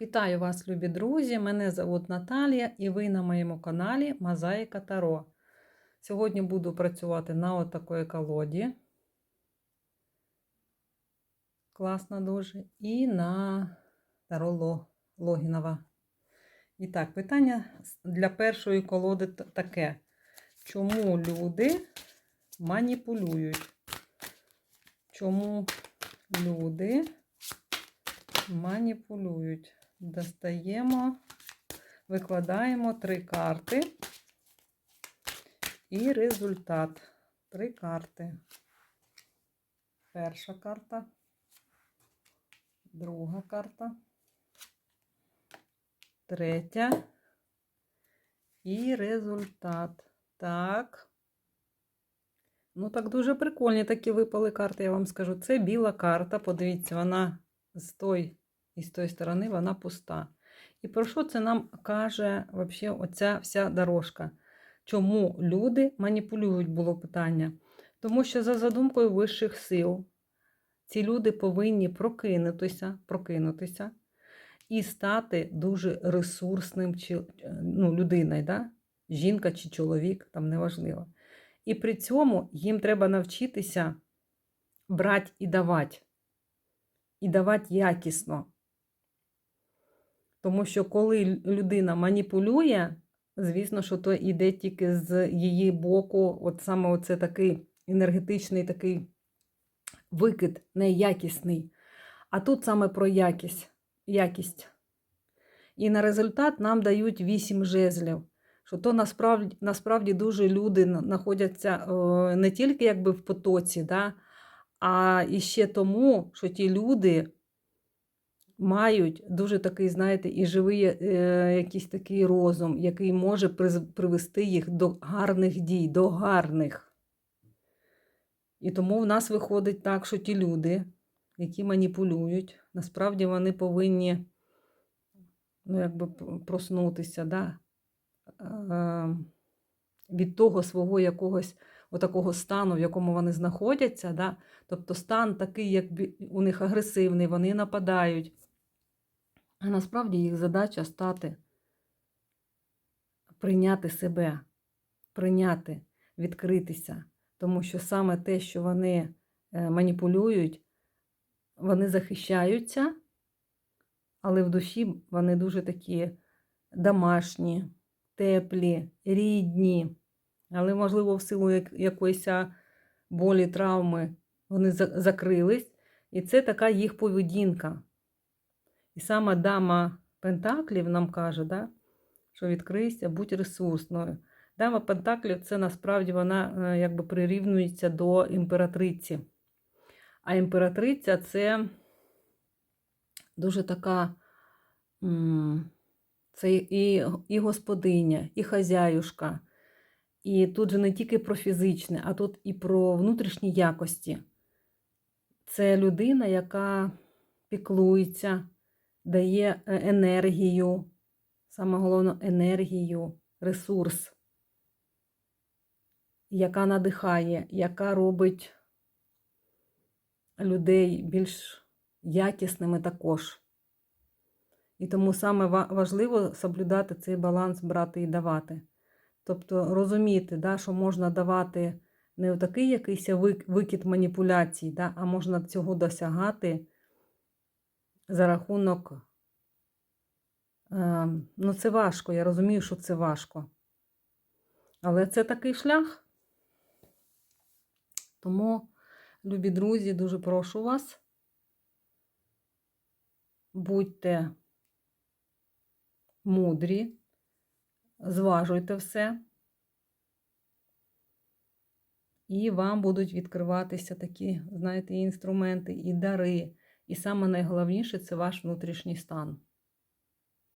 Вітаю вас, любі друзі! Мене звуть Наталія і ви на моєму каналі Мозаїка Таро. Сьогодні буду працювати на отакої колоді. Класно дуже. І на Таро Логінова. І так, питання для першої колоди таке. Чому люди маніпулюють? Чому люди маніпулюють? Достаємо, викладаємо три карти і результат. Три карти. Перша карта, друга карта, третя і результат. Так. Ну, так дуже прикольні такі випали карти, я вам скажу. Це біла карта. Подивіться, вона з той і з тої сторони вона пуста. І про що це нам каже вообще оця вся дорожка? Чому люди маніпулюють, було питання? Тому що за задумкою вищих сил ці люди повинні прокинутися, прокинутися і стати дуже ресурсним чи, ну, людиною, да? жінка чи чоловік, там неважливо. І при цьому їм треба навчитися брати і давати. І давати якісно. Тому що коли людина маніпулює, звісно, що то йде тільки з її боку, от саме оце такий енергетичний такий викид, неякісний. А тут саме про якість. якість. І на результат нам дають 8 жезлів. Що то насправді насправді дуже люди знаходяться не тільки якби в потоці, да, а і ще тому, що ті люди мають дуже такий, знаєте, і живий е, якийсь такий розум, який може привести їх до гарних дій, до гарних. І тому в нас виходить так, що ті люди, які маніпулюють, насправді вони повинні ну, якби проснутися, да? е, від того свого якогось отакого стану, в якому вони знаходяться. Да? Тобто стан такий, як у них агресивний, вони нападають. А насправді їх задача стати, прийняти себе, прийняти, відкритися. Тому що саме те, що вони е, маніпулюють, вони захищаються, але в душі вони дуже такі домашні, теплі, рідні. Але, можливо, в силу якоїсь болі, травми вони закрились. І це така їх поведінка. І саме дама Пентаклів нам каже, да, що відкрийся, будь ресурсною. Дама Пентаклів це насправді вона е, якби прирівнюється до імператриці. А імператриця це дуже така, це і, і господиня, і хазяюшка. І тут же не тільки про фізичне, а тут і про внутрішні якості. Це людина, яка піклується, дає е, енергію, саме головне енергію, ресурс, яка надихає, яка робить людей більш якісними також. І тому саме важливо соблюдати цей баланс брати і давати. Тобто розуміти, да, що можна давати не в такий якийсь вик- викид маніпуляцій, да, а можна цього досягати за рахунок. Е, ну, це важко, я розумію, що це важко. Але це такий шлях. Тому, любі друзі, дуже прошу вас. Будьте мудрі, зважуйте все. І вам будуть відкриватися такі, знаєте, інструменти і дари. І саме найголовніше це ваш внутрішній стан.